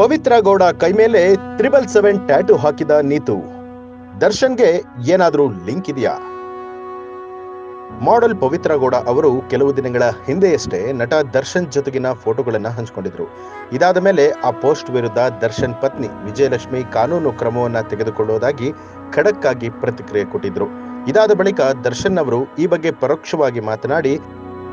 ಪವಿತ್ರ ಗೌಡ ಕೈ ಮೇಲೆ triple seven tattoo ಹಾಕಿದ ನೀತು. ದರ್ಶನ್ಗೆ ಏನಾದರೂ ಲಿಂಕ್ ಇದೆಯಾ? ಮಾಡೆಲ್ ಪವಿತ್ರ ಗೌಡ ಅವರು ಕೆಲವು ದಿನಗಳ ಹಿಂದೆಯಷ್ಟೇ ನಟ ದರ್ಶನ್ ಜೊತೆಗಿನ ಫೋಟೋಗಳನ್ನ ಹಂಚಿಕೊಂಡಿದ್ರು. ಇದಾದ ಮೇಲೆ ಆ ಪೋಸ್ಟ್ ವಿರುದ್ಧ ದರ್ಶನ್ ಪತ್ನಿ ವಿಜಯಲಕ್ಷ್ಮಿ ಕಾನೂನು ಕ್ರಮವನ್ನ ತೆಗೆದುಕೊಳ್ಳುವುದಾಗಿ ಖಡಕ್ಕಾಗಿ ಪ್ರತಿಕ್ರಿಯೆ ಕೊಟ್ಟಿದ್ರು. ಇದಾದ ಬಳಿಕ ದರ್ಶನ್ ಅವರು ಈ ಬಗ್ಗೆ ಪರೋಕ್ಷವಾಗಿ ಮಾತನಾಡಿ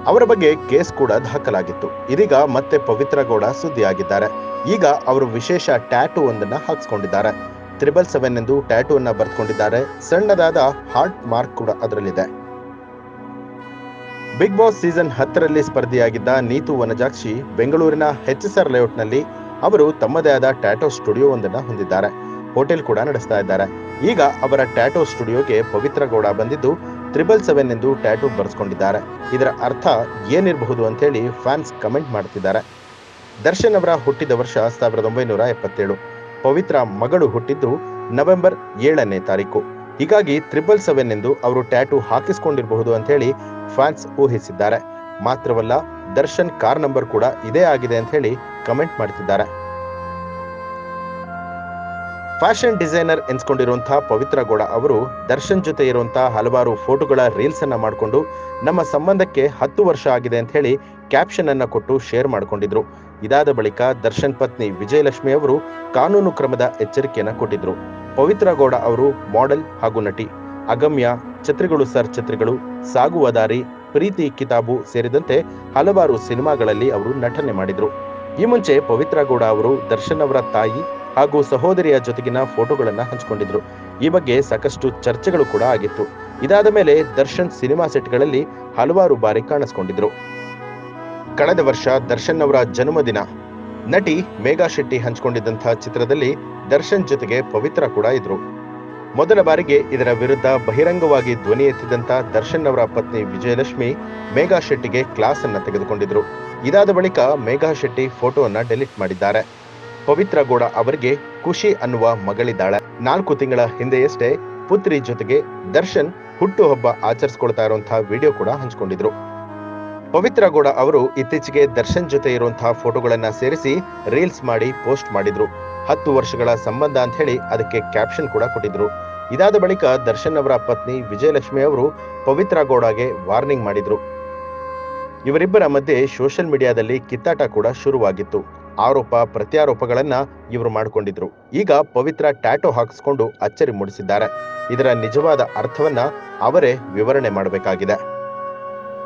ಅವರ ಬಗ್ಗೆ ಕೇಸ್ ಕೂಡ ದಾಖಲಾಗಿತ್ತು. ಇದೀಗ ಮತ್ತೆ ಪವಿತ್ರ ಗೌಡ ಸುದ್ದಿಯಾಗಿದ್ದಾರೆ. ಈಗ ಅವರು ವಿಶೇಷ ಟ್ಯಾಟೂ ಒಂದನ್ನ ಹಾಕಿಸ್ಕೊಂಡಿದ್ದಾರೆ. ತ್ರಿಬಲ್ ಸೆವೆನ್ ಎಂದು ಟ್ಯಾಟೂ ಅನ್ನ ಬರೆದುಕೊಂಡಿದ್ದಾರೆ. ಸಣ್ಣದಾದ ಹಾರ್ಟ್ ಮಾರ್ಕ್ ಕೂಡ ಅದರಲ್ಲಿದೆ. ಬಿಗ್ ಬಾಸ್ ಸೀಸನ್ ಹತ್ತರಲ್ಲಿ ಸ್ಪರ್ಧಿಯಾಗಿದ್ದ ನೀತು ವನಜಾಕ್ಷಿ ಬೆಂಗಳೂರಿನ ಎಚ್ ಎಸ್ ಆರ್ ಲೇಔಟ್ನಲ್ಲಿ ಅವರು ತಮ್ಮದೇ ಆದ ಟ್ಯಾಟೋ ಸ್ಟುಡಿಯೋ ಒಂದನ್ನ ಹೊಂದಿದ್ದಾರೆ. ಹೋಟೆಲ್ ಕೂಡ ನಡೆಸ್ತಾ ಇದ್ದಾರೆ. ಈಗ ಅವರ ಟ್ಯಾಟೋ ಸ್ಟುಡಿಯೋಗೆ ಪವಿತ್ರ ಗೌಡ ಬಂದಿದ್ದು ತ್ರಿಬಲ್ ಸೆವೆನ್ ಎಂದು ಟ್ಯಾಟೂ ಬರೆಸ್ಕೊಂಡಿದ್ದಾರೆ. ಇದರ ಅರ್ಥ ಏನಿರಬಹುದು ಅಂತೇಳಿ ಫ್ಯಾನ್ಸ್ ಕಮೆಂಟ್ ಮಾಡ್ತಿದ್ದಾರೆ ದರ್ಶನ್ ಅವರ ಹುಟ್ಟಿದ ವರ್ಷ ಸಾವಿರದ ಒಂಬೈನೂರ ಎಪ್ಪತ್ತೇಳು. ಪವಿತ್ರ ಮಗಳು ಹುಟ್ಟಿದ್ದು ನವೆಂಬರ್ ಏಳನೇ ತಾರೀಕು. ಹೀಗಾಗಿ ತ್ರಿಬಲ್ ಸೆವೆನ್ ಎಂದು ಅವರು ಟ್ಯಾಟೂ ಹಾಕಿಸ್ಕೊಂಡಿರಬಹುದು ಅಂತ ಹೇಳಿ ಫ್ಯಾನ್ಸ್ ಊಹಿಸಿದ್ದಾರೆ. ಮಾತ್ರವಲ್ಲ, ದರ್ಶನ್ ಕಾರ್ ನಂಬರ್ ಕೂಡ ಇದೇ ಆಗಿದೆ ಅಂತ ಹೇಳಿ ಕಮೆಂಟ್ ಮಾಡ್ತಿದ್ದಾರೆ. ಫ್ಯಾಷನ್ ಡಿಸೈನರ್ ಎನ್ಸ್ಕೊಂಡಿರುವಂತಹ ಪವಿತ್ರ ಗೌಡ ಅವರು ದರ್ಶನ್ ಜೊತೆ ಇರುವಂತಹ ಹಲವಾರು ಫೋಟೋಗಳ ರೀಲ್ಸ್ ಅನ್ನ ಮಾಡಿಕೊಂಡು ನಮ್ಮ ಸಂಬಂಧಕ್ಕೆ ಹತ್ತು ವರ್ಷ ಆಗಿದೆ ಅಂತ ಹೇಳಿ ಕ್ಯಾಪ್ಷನ್ ಅನ್ನ ಕೊಟ್ಟು ಶೇರ್ ಮಾಡ್ಕೊಂಡಿದ್ರು. ಇದಾದ ಬಳಿಕ ದರ್ಶನ್ ಪತ್ನಿ ವಿಜಯಲಕ್ಷ್ಮಿ ಅವರು ಕಾನೂನು ಕ್ರಮದ ಎಚ್ಚರಿಕೆಯನ್ನ ಕೊಟ್ಟಿದ್ರು. ಪವಿತ್ರ ಗೌಡ ಅವರು ಮಾಡೆಲ್ ಹಾಗೂ ನಟಿ ಅಗಮ್ಯ, ಛತ್ರಿಗಳು ಸರ್ ಛತ್ರಿಗಳು ಸಾಗುವ ದಾರಿ ಪ್ರೀತಿ ಕಿತಾಬು ಸೇರಿದಂತೆ ಹಲವಾರು ಸಿನಿಮಾಗಳಲ್ಲಿ ಅವರು ನಟನೆ ಮಾಡಿದ್ರು. ಈ ಮುಂಚೆ ಪವಿತ್ರ ಗೌಡ ಅವರು ದರ್ಶನ್ ಅವರ ತಾಯಿ ಹಾಗೂ ಸಹೋದರಿಯ ಜೊತೆಗಿನ ಫೋಟೋಗಳನ್ನು ಹಂಚಿಕೊಂಡಿದ್ರು. ಈ ಬಗ್ಗೆ ಸಾಕಷ್ಟು ಚರ್ಚೆಗಳು ಕೂಡ ಆಗಿತ್ತು. ಇದಾದ ಮೇಲೆ ದರ್ಶನ್ ಸಿನಿಮಾ ಸೆಟ್ಗಳಲ್ಲಿ ಹಲವಾರು ಬಾರಿ ಕಾಣಿಸ್ಕೊಂಡಿದ್ರು. ಕಳೆದ ವರ್ಷ ದರ್ಶನ್ ಅವರ ಜನ್ಮದಿನ. ನಟಿ ಮೇಘಾ ಶೆಟ್ಟಿ ಹಂಚಿಕೊಂಡಿದ್ದಂತಹ ಚಿತ್ರದಲ್ಲಿ ದರ್ಶನ್ ಜೊತೆಗೆ ಪವಿತ್ರ ಕೂಡ ಇದ್ರು. ಮೊದಲ ಬಾರಿಗೆ ಇದರ ವಿರುದ್ಧ ಬಹಿರಂಗವಾಗಿ ಧ್ವನಿ ಎತ್ತಿದಂತ ದರ್ಶನ್ ಅವರ ಪತ್ನಿ ವಿಜಯಲಕ್ಷ್ಮಿ ಮೇಘಾ ಶೆಟ್ಟಿಗೆ ಕ್ಲಾಸ್ ಅನ್ನ ತೆಗೆದುಕೊಂಡಿದ್ರು. ಇದಾದ ಬಳಿಕ ಮೇಘಾ ಶೆಟ್ಟಿ ಫೋಟೋವನ್ನು ಡೆಲೀಟ್ ಮಾಡಿದ್ದಾರೆ. ಪವಿತ್ರ ಗೌಡ ಅವರಿಗೆ ಖುಷಿ ಅನ್ನುವ ಮಗಳಿದ್ದಾಳೆ. ನಾಲ್ಕು ತಿಂಗಳ ಹಿಂದೆಯಷ್ಟೇ ಪುತ್ರಿ ಜೊತೆಗೆ ದರ್ಶನ್ ಹುಟ್ಟುಹಬ್ಬ ಆಚರಿಸ್ಕೊಳ್ತಾ ಇರುವಂತಹ ವಿಡಿಯೋ ಕೂಡ ಹಂಚಿಕೊಂಡಿದ್ರು. ಪವಿತ್ರ ಗೌಡ ಅವರು ಇತ್ತೀಚೆಗೆ ದರ್ಶನ್ ಜೊತೆ ಇರುವಂತಹ ಫೋಟೋಗಳನ್ನ ಸೇರಿಸಿ ರೀಲ್ಸ್ ಮಾಡಿ ಪೋಸ್ಟ್ ಮಾಡಿದ್ರು. ಹತ್ತು ವರ್ಷಗಳ ಸಂಬಂಧ ಅಂತ ಹೇಳಿ ಅದಕ್ಕೆ ಕ್ಯಾಪ್ಷನ್ ಕೂಡ ಕೊಟ್ಟಿದ್ರು. ಇದಾದ ಬಳಿಕ ದರ್ಶನ್ ಅವರ ಪತ್ನಿ ವಿಜಯಲಕ್ಷ್ಮಿ ಅವರು ಪವಿತ್ರ ಗೌಡಗೆ ವಾರ್ನಿಂಗ್ ಮಾಡಿದ್ರು. ಇವರಿಬ್ಬರ ಮಧ್ಯೆ ಸೋಷಿಯಲ್ ಮೀಡಿಯಾದಲ್ಲಿ ಕಿತ್ತಾಟ ಕೂಡ ಶುರುವಾಗಿತ್ತು. ಆರೋಪ, ಪ್ರತ್ಯಾರೋಪಗಳನ್ನ ಇವರು ಮಾಡಿಕೊಂಡಿದ್ರು. ಈಗ ಪವಿತ್ರ ಟ್ಯಾಟೋ ಹಾಕಿಸ್ಕೊಂಡು ಅಚ್ಚರಿ ಮೂಡಿಸಿದ್ದಾರೆ. ಇದರ ನಿಜವಾದ ಅರ್ಥವನ್ನ ಅವರೇ ವಿವರಣೆ ಮಾಡಬೇಕಾಗಿದೆ.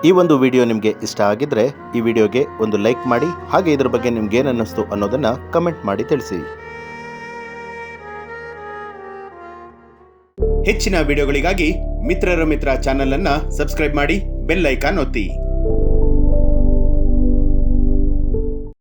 ಈ ಒಂದು ವಿಡಿಯೋ ನಿಮಗೆ ಇಷ್ಟ ಆಗಿದ್ರೆ ಈ ವಿಡಿಯೋಗೆ ಒಂದು ಲೈಕ್ ಮಾಡಿ, ಹಾಗೆ ಇದರ ಬಗ್ಗೆ ನಿಮ್ಗೆ ಏನನ್ನಿಸ್ತು ಅನ್ನಿಸ್ತು ಅನ್ನೋದನ್ನ ಕಮೆಂಟ್ ಮಾಡಿ ತಿಳಿಸಿ. ಹೆಚ್ಚಿನ ವಿಡಿಯೋಗಳಿಗಾಗಿ ಮಿತ್ರರ ಮಿತ್ರ ಚಾನೆಲ್ ಅನ್ನ ಸಬ್ಸ್ಕ್ರೈಬ್ ಮಾಡಿ, ಬೆಲ್ ಐಕಾನ್ ಒತ್ತಿ.